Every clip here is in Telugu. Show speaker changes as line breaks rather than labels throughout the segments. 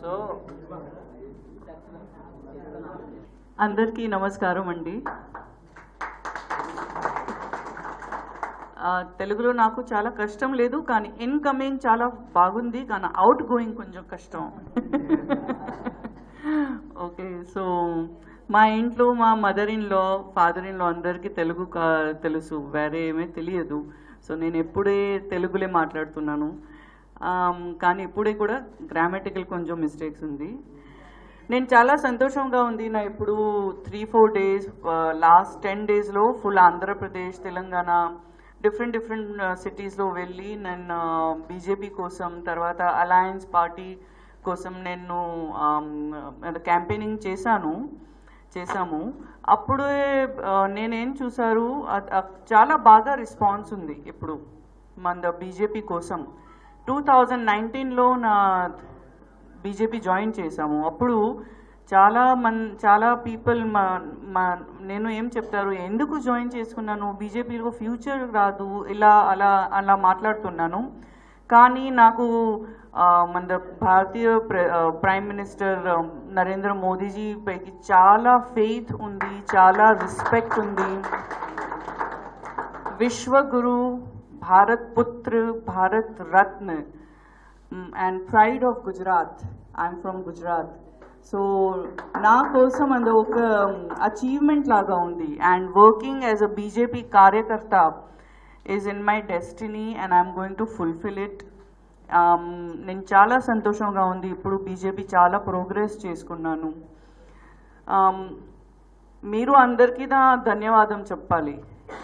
సో
అందరికీ నమస్కారం అండి తెలుగులో నాకు చాలా కష్టం లేదు కానీ ఇన్కమింగ్ చాలా బాగుంది కానీ అవుట్ గోయింగ్ కొంచెం కష్టం. ఓకే సో మా ఇంట్లో మా mother in law father in law అందరికీ తెలుగు కా- తెలుసు వేరే ఏమీ తెలియదు. సో నేను ఎప్పుడే తెలుగులే మాట్లాడుతున్నాను. కానీ ఇప్పుడే కూడా గ్రామాటికల్ కొంచెం మిస్టేక్స్ ఉంది. నేను చాలా సంతోషంగా ఉంది. నా ఇప్పుడు three four days last ten డేస్లో full Andhra Pradesh Telangana different different సిటీస్లో వెళ్ళి నేను బీజేపీ కోసం తర్వాత అలయన్స్ పార్టీ కోసం నేను క్యాంపెయినింగ్ చేశాను చేశాము. అప్పుడే నేనేం చూసారు చాలా బాగా రెస్పాన్స్ ఉంది ఇప్పుడు మన బీజేపీ కోసం. టూ థౌజండ్ నైన్టీన్లో నా బీజేపీ జాయిన్ చేశాము. అప్పుడు చాలా మన్ చాలా పీపుల్ మా మా నేను ఏం చెప్తారు ఎందుకు జాయిన్ చేసుకున్నాను? బీజేపీలో ఫ్యూచర్ రాదు. ఇలా అలా అలా మాట్లాడుతున్నాను. కానీ నాకు మన భారతీయ ప్ర- ప్రైమ్ మినిస్టర్ నరేంద్ర మోదీజీ పైకి చాలా ఫెయిత్ ఉంది చాలా రెస్పెక్ట్ ఉంది. విశ్వగురు భారత్ పుత్ర Bharat Ratna and pride of Gujarat I'm from Gujarat so నా కోసం అది ఒక um, అచీవ్మెంట్ లాగా ఉంది. And working as a BJP కార్యకర్త is in my destiny and I'm going to fulfil it నేను చాలా సంతోషంగా ఉంది. ఇప్పుడు బీజేపీ చాలా ప్రోగ్రెస్ చేసుకున్నాను. Um, మీరు అందరికీ నా ధన్యవాదం చెప్పాలి.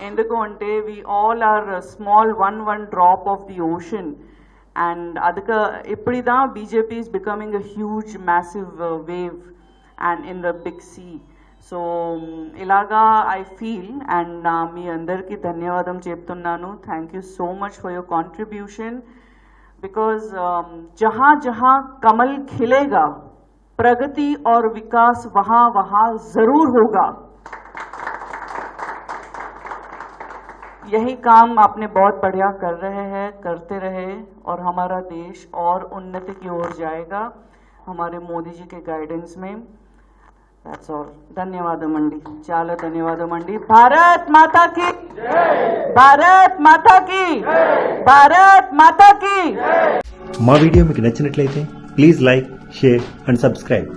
ఎందుకు అంటే we all are small one one drop of the ocean and అదక ఎప్పుడిదా BJP is becoming a huge massive wave and in the big sea so ఇలాగా ఐ ఫీల్ అండ్ నా మీ అందరికీ ధన్యవాదం చెప్తున్నాను thank you so much for your contribution because जहां जहां कमल खिलेगा प्रगति और विकास वहां वहां जरूर होगा यही काम आपने बहुत बढ़िया कर रहे हैं करते रहे और हमारा देश और उन्नति की ओर जाएगा हमारे मोदी जी के गाइडेंस में दैट्स ऑल ధన్యవాదం అండి చాలా ధన్యవాదం అండి భారత్ మాతా కి భారత్ మాతా కి భారత్ మాతా కి
మా వీడియో మీకు నచ్చినట్లయితే please like share and subscribe